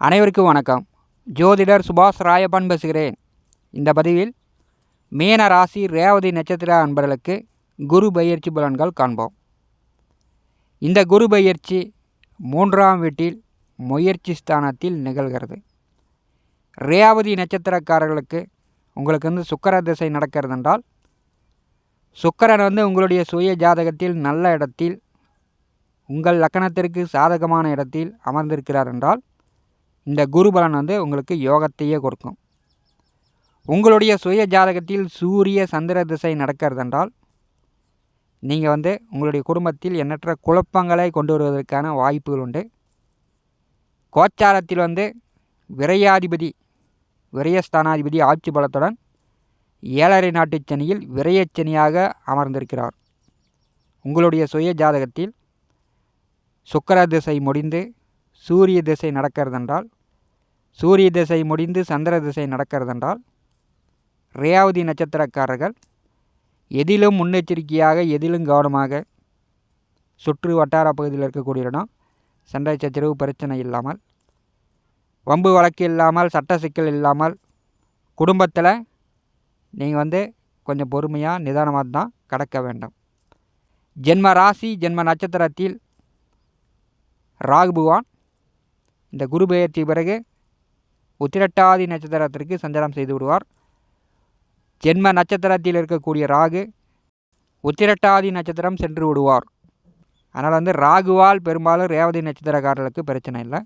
அனைவருக்கும் வணக்கம். ஜோதிடர் சுபாஷ் ராயப்பன் பேசுகிறேன். இந்த பதிவில் மீன ராசி ரேவதி நட்சத்திர அன்பர்களுக்கு குரு பயிற்சி பலன்கள் காண்போம். இந்த குரு பயிற்சி மூன்றாம் வீட்டில் முயற்சி ஸ்தானத்தில் நிகழ்கிறது. ரேவதி நட்சத்திரக்காரர்களுக்கு உங்களுக்கு வந்து சுக்கர திசை நடக்கிறது என்றால் சுக்கரன் வந்து உங்களுடைய சுய ஜாதகத்தில் நல்ல இடத்தில் உங்கள் லக்கணத்திற்கு சாதகமான இடத்தில் அமர்ந்திருக்கிறார் என்றால் இந்த குரு பலன் வந்து உங்களுக்கு யோகத்தையே கொடுக்கும். உங்களுடைய சுய ஜாதகத்தில் சூரிய சந்திர திசை நடக்கிறதென்றால் நீங்கள் வந்து உங்களுடைய குடும்பத்தில் எண்ணற்ற குழப்பங்களை கொண்டு வருவதற்கான வாய்ப்புகள் உண்டு. கோச்சாரத்தில் வந்து விரையாதிபதி விரயஸ்தானாதிபதி ஆட்சி பலத்துடன் ஏழரை நாட்டு சனியில் விரயச்சனியாக அமர்ந்திருக்கிறார். உங்களுடைய சுய ஜாதகத்தில் சுக்கர திசை முடிந்து சூரிய திசை நடக்கிறதென்றால் சூரிய திசை முடிந்து சந்திர திசை நடக்கிறதென்றால் ரேவதி நட்சத்திரக்காரர்கள் எதிலும் முன்னெச்சரிக்கையாக எதிலும் கவனமாக சுற்று வட்டார பகுதியில் இருக்கக்கூடிய இடம் சண்டை சச்சரவு பிரச்சனை இல்லாமல் வம்பு வழக்கு இல்லாமல் சட்ட சிக்கல் இல்லாமல் குடும்பத்தில் நீங்கள் வந்து கொஞ்சம் பொறுமையாக நிதானமாக தான் கடக்க வேண்டும். ஜென்ம ராசி ஜென்ம நட்சத்திரத்தில் ராகு பகவான் இந்த குரு பெயர்ச்சி பிறகு உத்திரட்டாதி நட்சத்திரத்திற்கு சஞ்சாரம் செய்து விடுவார். ஜென்ம நட்சத்திரத்தில் இருக்கக்கூடிய ராகு உத்திரட்டாதி நட்சத்திரம் சென்று விடுவார். அதனால் வந்து ராகுவால் பெரும்பாலும் ரேவதி நட்சத்திரக்காரர்களுக்கு பிரச்சனை இல்லை.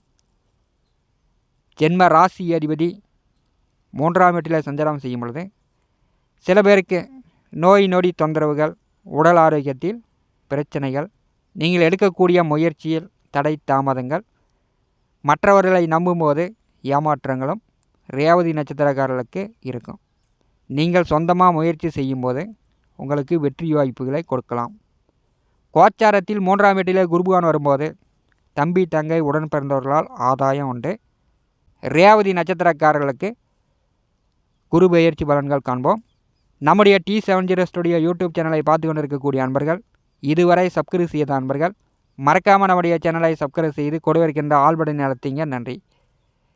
ஜென்ம ராசி அதிபதி மூன்றாம் வீட்டில் சஞ்சாரம் செய்யும் பொழுது சில பேருக்கு நோய் நொடி தொந்தரவுகள் உடல் ஆரோக்கியத்தில் பிரச்சனைகள் நீங்கள் எடுக்கக்கூடிய முயற்சியில் தடை தாமதங்கள் மற்றவர்களை நம்பும்போது ஏமாற்றங்களும் ரேவதி நட்சத்திரக்காரர்களுக்கு இருக்கும். நீங்கள் சொந்தமாக முயற்சி செய்யும்போது உங்களுக்கு வெற்றி வாய்ப்புகளை கொடுக்கலாம். கோச்சாரத்தில் மூன்றாம் வீட்டிலே குருபகான் வரும்போது தம்பி தங்கை உடன் பிறந்தவர்களால் ஆதாயம் உண்டு. ரேவதி நட்சத்திரக்காரர்களுக்கு குரு பயிற்சி பலன்கள் காண்போம். நம்முடைய T seven zero studio YouTube சேனலை பார்த்து கொண்டிருக்கக்கூடிய அன்பர்கள் இதுவரை சப்ஸ்கிரைப் செய்த அன்பர்கள் மறக்காமல் நம்முடைய சேனலை சப்ஸ்கிரைப் செய்து கொடுவிருக்கின்ற ஆள்படை நடத்திங்க. நன்றி.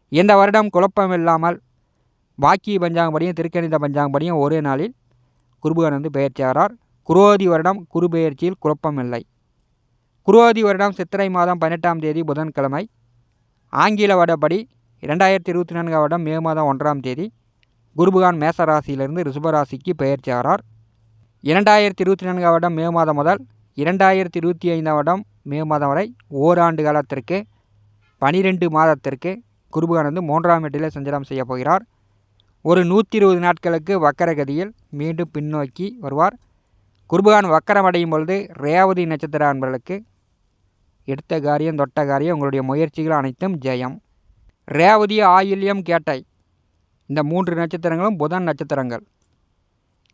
இந்த வருடம் குழப்பம் இல்லாமல் பாக்கி பஞ்சாங்கப்படியும் திருக்கணித பஞ்சாங்கப்படியும் ஒரே நாளில் குருபுகன் வந்து பெயர்ச்சியாகிறார் குரோதி வருடம் குரு பெயர்ச்சியில் குழப்பம் இல்லை குரோதி வருடம் சித்திரை மாதம் பதினெட்டாம் தேதி புதன்கிழமை. ஆங்கில வடப்படி இரண்டாயிரத்தி இருபத்தி நான்காம் வருடம் மே மாதம் ஒன்றாம் தேதி குருபுகான் மேசராசியிலிருந்து ரிஷபராசிக்கு பெயர்ச்சியாகிறார் இரண்டாயிரத்தி இருபத்தி நான்காம் வருடம் மே மாதம் முதல் இரண்டாயிரத்தி இருபத்தி ஐந்தாம் வருடம் மே மாதம் வரை ஓராண்டு காலத்திற்கு பனிரெண்டு மாதத்திற்கு குருபகான் வந்து மூன்றாம் வீட்டிலே சஞ்சாரம் செய்ய போகிறார். ஒரு நூற்றி இருபது நாட்களுக்கு வக்கரகதியில் மீண்டும் பின்னோக்கி வருவார். குருபகான் வக்கரம் அடையும் பொழுது ரேவதி நட்சத்திர அன்பர்களுக்கு எடுத்த காரியம் தொட்ட காரியம் உங்களுடைய முயற்சிகள் அனைத்தும் ஜெயம். ரேவதி ஆயில்யம் கேட்டை. இந்த மூன்று நட்சத்திரங்களும் புதன் நட்சத்திரங்கள்.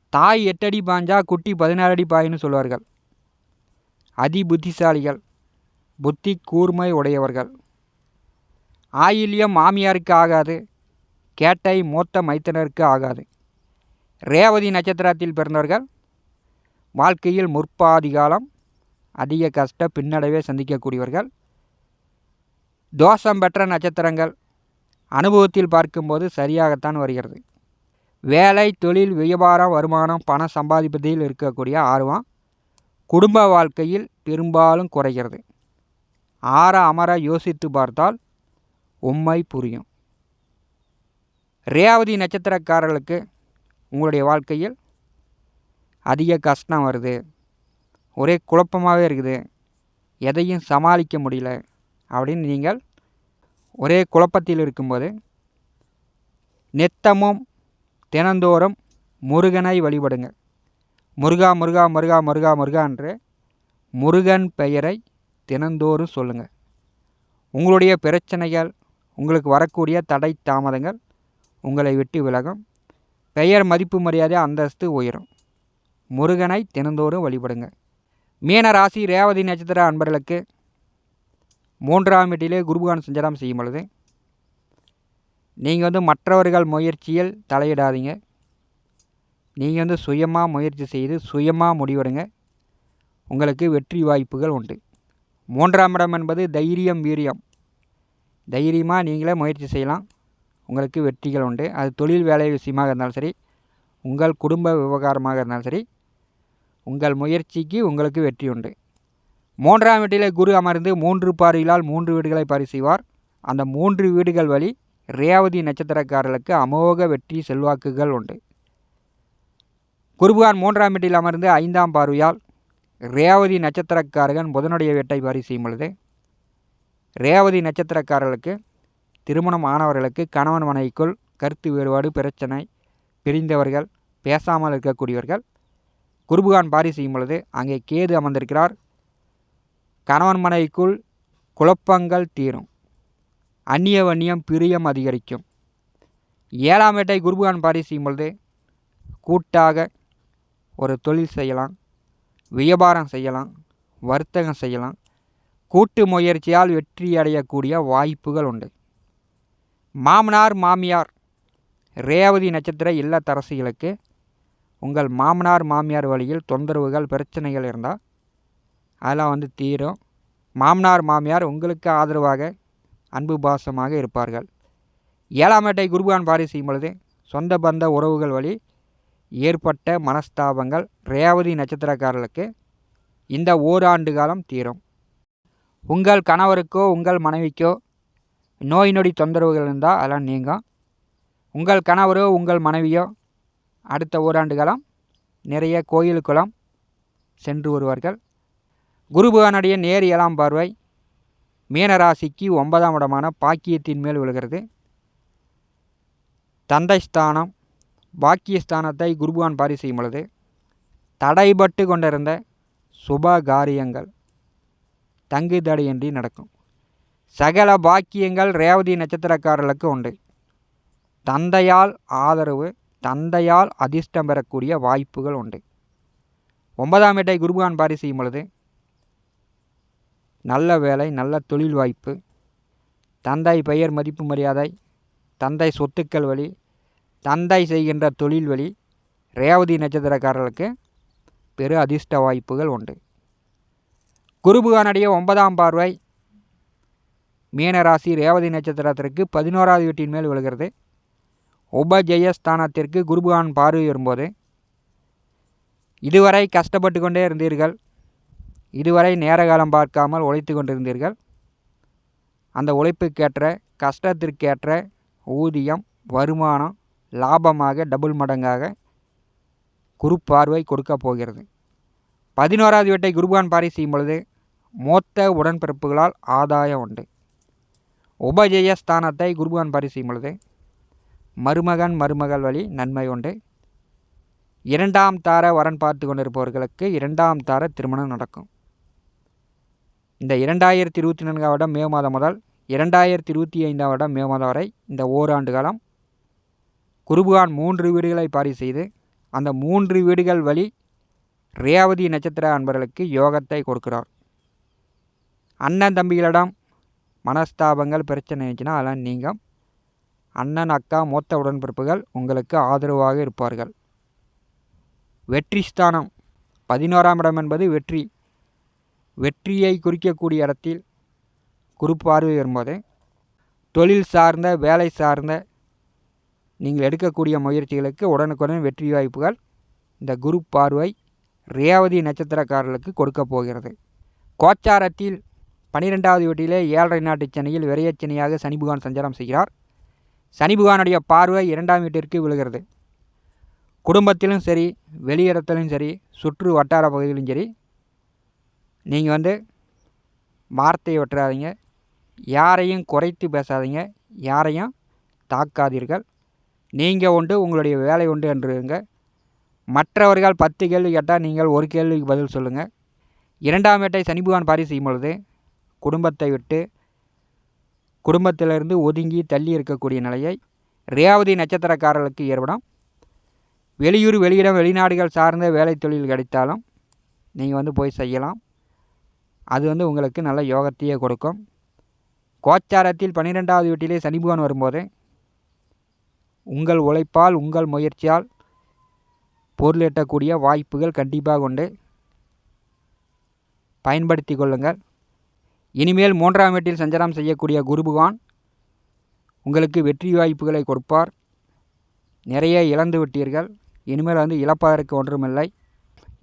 தாய் எட்டடி பாஞ்சா குட்டி பதினாறு அடி பாயின்னு சொல்வார்கள். அதி புத்திசாலிகள் புத்தி கூர்மை உடையவர்கள். ஆயில்யம் மாமியாருக்கு ஆகாது கேட்டை மூத்த மைத்தனருக்கு ஆகாது. ரேவதி நட்சத்திரத்தில் பிறந்தவர்கள் வாழ்க்கையில் முற்பாதி காலம் அதிக கஷ்ட பின்னடைவை சந்திக்கக்கூடியவர்கள். தோஷம் பெற்ற நட்சத்திரங்கள் அனுபவத்தில் பார்க்கும்போது சரியாகத்தான் வருகிறது. வேலை தொழில் வியாபாரம் வருமானம் பணம் சம்பாதிப்பதில் இருக்கக்கூடிய ஆர்வம் குடும்ப வாழ்க்கையில் பெரும்பாலும் குறைகிறது. ஆற அமர யோசித்து பார்த்தால் உம்மாய் புரியும். ரேவதி நட்சத்திரக்காரர்களுக்கு உங்களுடைய வாழ்க்கையில் அதிக கஷ்டம் வருது. ஒரே குழப்பமாகவே இருக்குது. எதையும் சமாளிக்க முடியல அப்படின்னு நீங்கள் ஒரே குழப்பத்தில் இருக்கும்போது நித்தமும் தினந்தோறும் முருகனை வழிபடுங்க முருகா முருகா முருகா முருகா முருகா என்று முருகன் பெயரை தினந்தோறும் சொல்லுங்கள். உங்களுடைய பிரச்சனைகள் உங்களுக்கு வரக்கூடிய தடை தாமதங்கள் உங்களை விட்டு விலகும். பெயர் மதிப்பு மரியாதை அந்தஸ்து உயரும். முருகனை தினந்தோறும் வழிபடுங்க. மீன ராசி ரேவதி நட்சத்திர அன்பர்களுக்கு மூன்றாம் வீட்டிலே குருபகான் சஞ்சாரம் செய்யும் பொழுது நீங்கள் வந்து மற்றவர்கள் முயற்சியில் தலையிடாதீங்க. நீங்கள் வந்து சுயமாக முயற்சி செய்து சுயமாக முடிவெடுங்க. உங்களுக்கு வெற்றி வாய்ப்புகள் உண்டு. மூன்றாம் இடம் என்பது தைரியம் வீரியம். தைரியமாக நீங்களே முயற்சி செய்யலாம். உங்களுக்கு வெற்றிகள் உண்டு. அது தொழில் வேலை விஷயமாக இருந்தாலும் சரி உங்கள் குடும்ப விவகாரமாக இருந்தாலும் சரி உங்கள் முயற்சிக்கு உங்களுக்கு வெற்றி உண்டு. மூன்றாம் வீட்டிலே குரு அமர்ந்து மூன்று பார்வைகளால் மூன்று வீடுகளை பரிசெய்வார் அந்த மூன்று வீடுகள் வழி ரேவதி நட்சத்திரக்காரர்களுக்கு அமோக வெற்றி செல்வாக்குகள் உண்டு. குருபகான் மூன்றாம் வீட்டில் அமர்ந்து ஐந்தாம் பார்வையால் ரேவதி நட்சத்திரக்காரகன் புதனுடைய வீட்டை பரிசெய்யும் பொழுது ரேவதி நட்சத்திரக்காரர்களுக்கு திருமணம் ஆனவர்களுக்கு கணவன் மனைவிக்குள் கருத்து வேறுபாடு பிரச்சனை பிரிந்தவர்கள் பேசாமல் இருக்கக்கூடியவர்கள் குருபகான் பாரி செய்யும் பொழுது அங்கே கேது அமர்ந்திருக்கிறார். கணவன் மனைவிக்குள் குழப்பங்கள் தீரும். அந்நிய வன்னியம் பிரியம் அதிகரிக்கும். ஏழாம் வேட்டை குருபகான் பாரி செய்யும் பொழுது கூட்டாக ஒரு தொழில் செய்யலாம் வியாபாரம் செய்யலாம் வர்த்தகம் செய்யலாம் கூட்டு முயற்சியால் வெற்றியடையக்கூடிய வாய்ப்புகள் உண்டு. மாமனார் மாமியார் ரேவதி நட்சத்திர இல்லத்தரசிகளுக்கு உங்கள் மாமனார் மாமியார் வழியில் தொந்தரவுகள் பிரச்சனைகள் இருந்தால் அதெல்லாம் வந்து தீரும். மாமனார் மாமியார் உங்களுக்கு ஆதரவாக அன்பு பாசமாக இருப்பார்கள். ஏழாம் வேட்டை குருபான் பாரி செய்யும் பொழுது சொந்த பந்த உறவுகள் வழி ஏற்பட்ட மனஸ்தாபங்கள் ரேவதி நட்சத்திரக்காரர்களுக்கு இந்த ஓராண்டு காலம் தீரும். உங்கள் கணவருக்கோ உங்கள் மனைவிக்கோ நோய் நொடி தொந்தரவுகள் இருந்தால் அதெல்லாம் நீங்கும். உங்கள் கணவரோ உங்கள் மனைவியோ அடுத்த ஓராண்டு காலம் நிறைய கோயிலுக்குளம் சென்று வருவார்கள். குருபகானுடைய நேர் ஏழாம் பார்வை மீனராசிக்கு ஒன்பதாம் இடமான பாக்கியத்தின் மேல் விழுகிறது. தந்தை ஸ்தானம் பாக்கியஸ்தானத்தை குருபகான் பாரி செய்யும் பொழுது தடைபட்டு கொண்டிருந்த சுப காரியங்கள் தங்கு தடையின்றி நடக்கும். சகல பாக்கியங்கள் ரேவதி நட்சத்திரக்காரர்களுக்கு உண்டு. தந்தையால் ஆதரவு தந்தையால் அதிர்ஷ்டம் பெறக்கூடிய வாய்ப்புகள் உண்டு. ஒன்பதாம் வீட்டை குருபகான் பாரி செய்யும் பொழுது நல்ல வேலை நல்ல தொழில் வாய்ப்பு தந்தை பெயர் மதிப்பு மரியாதை தந்தை சொத்துக்கள் வழி தந்தை செய்கின்ற தொழில் வழி ரேவதி நட்சத்திரக்காரர்களுக்கு பெரு அதிர்ஷ்ட வாய்ப்புகள் உண்டு. குருபுகானுடைய ஒன்பதாம் பார்வை மீனராசி ரேவதி நட்சத்திரத்திற்கு பதினோராவது வீட்டின் மேல் விழுகிறது. உபஜெயஸ்தானத்திற்கு குருபகான் பார்வை வரும்போது இதுவரை கஷ்டப்பட்டு கொண்டே இருந்தீர்கள். இதுவரை நேர காலம் பார்க்காமல் உழைத்து கொண்டிருந்தீர்கள். அந்த உழைப்புக்கேற்ற கஷ்டத்திற்கேற்ற ஊதியம் வருமானம் லாபமாக டபுள் மடங்காக குரு பார்வை கொடுக்க போகிறது. பதினோராவது வீட்டை குருபான் பாரி செய்யும் பொழுது மூத்த உடன்பிறப்புகளால் ஆதாயம் உண்டு. உபஜெய ஸ்தானத்தை குருபான் பாரி செய்யும் பொழுது மருமகன் மருமகள் வழி நன்மை உண்டு. இரண்டாம் தார வரன் பார்த்து கொண்டிருப்பவர்களுக்கு இரண்டாம் தார திருமணம் நடக்கும். இந்த இரண்டாயிரத்தி இருபத்தி நான்காம் வருடம் மே மாதம் முதல் இரண்டாயிரத்தி இருபத்தி ஐந்தாம் வருடம் மே மாதம் வரை இந்த ஓராண்டு காலம் குருபுகான் மூன்று வீடுகளை பாரி செய்து அந்த மூன்று வீடுகள் வழி ரேவதி நட்சத்திர அன்பர்களுக்கு யோகத்தை கொடுக்கிறார். அண்ணன் தம்பிகளிடம் மனஸ்தாபங்கள் பிரச்சனை இருந்துச்சுன்னா அதெல்லாம் நீங்கள் அண்ணன் அக்கா மூத்த உடன்பிறப்புகள் உங்களுக்கு ஆதரவாக இருப்பார்கள். வெற்றி ஸ்தானம். பதினோராம் இடம் என்பது வெற்றி. வெற்றியை குறிக்கக்கூடிய இடத்தில் குறுப்பார்வை வரும்போது தொழில் சார்ந்த வேலை சார்ந்த நீங்கள் எடுக்கக்கூடிய முயற்சிகளுக்கு உடனுக்குடன் வெற்றி வாய்ப்புகள் இந்த குரு பார்வை ரேவதி நட்சத்திரக்காரர்களுக்கு கொடுக்க போகிறது. கோச்சாரத்தில் பன்னிரெண்டாவது வீட்டிலே ஏழரை நாட்டு சென்னையில் விரையச்சனையாக சனிபுகான் சஞ்சாரம் செய்கிறார். சனிபுகானுடைய பார்வை இரண்டாம் வீட்டிற்கு விழுகிறது. குடும்பத்திலும் சரி வெளியிடத்திலும் சரி சுற்று வட்டார பகுதியிலும் சரி நீங்கள் வந்து வார்த்தையை வெட்டுறாதீங்க. யாரையும் குறைத்து பேசாதீங்க. யாரையும் தாக்காதீர்கள். நீங்கள் உண்டு உங்களுடைய வேலை உண்டு என்றுங்க மற்றவர்கள் பத்து கேள்வி கேட்டால் நீங்கள் ஒரு கேள்விக்கு பதில் சொல்லுங்கள் இரண்டாம் வேட்டை சனி பாரி செய்யும் பொழுது குடும்பத்தை விட்டு குடும்பத்திலிருந்து ஒதுங்கி தள்ளி இருக்கக்கூடிய நிலையை ரேவதி நட்சத்திரக்காரர்களுக்கு ஏற்படும். வெளியூர் வெளியிடம் வெளிநாடுகள் சார்ந்த வேலை தொழில் கிடைத்தாலும் நீங்கள் வந்து போய் செய்யலாம். அது வந்து உங்களுக்கு நல்ல யோகத்தையே கொடுக்கும். கோச்சாரத்தில் பன்னிரெண்டாவது வீட்டிலே சனி வரும்போது உங்கள் உழைப்பால் உங்கள் முயற்சியால் பொருள் எட்டக்கூடிய வாய்ப்புகள் கண்டிப்பாக உண்டு. பயன்படுத்தி கொள்ளுங்கள். இனிமேல் மூன்றாம் வீட்டில் சஞ்சாரம் செய்யக்கூடிய குரு பகவான் உங்களுக்கு வெற்றி வாய்ப்புகளை கொடுப்பார். நிறைய இழந்து விட்டீர்கள். இனிமேல் வந்து இழப்பதற்கு ஒன்றுமில்லை.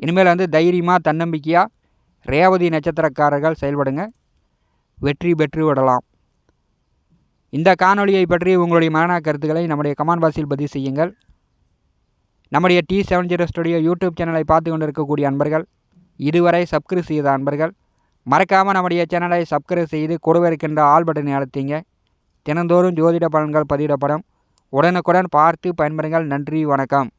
இனிமேல் வந்து தைரியமாக தன்னம்பிக்கையாக ரேவதி நட்சத்திரக்காரர்கள் செயல்படுங்க. வெற்றி பெற்று விடலாம். இந்த காணொலியை பற்றி உங்களுடைய மரண கருத்துக்களை நம்முடைய கமான் பாக்ஸில் பதிவு செய்யுங்கள். நம்முடைய T seven zero studio YouTube சேனலை பார்த்து கொண்டிருக்கக்கூடிய அன்பர்கள் இதுவரை சப்ஸ்கிரைப் செய்த அன்பர்கள் மறக்காமல் நம்முடைய சேனலை சப்ஸ்கிரைப் செய்து கூடவே இருக்கின்ற ஆல் பட்டனை அழுத்திங்க. தினந்தோறும் ஜோதிட பலன்கள் பதிவிடப்படும். உடனுக்குடன் பார்த்து பயன்பெறுங்கள் நன்றி வணக்கம்.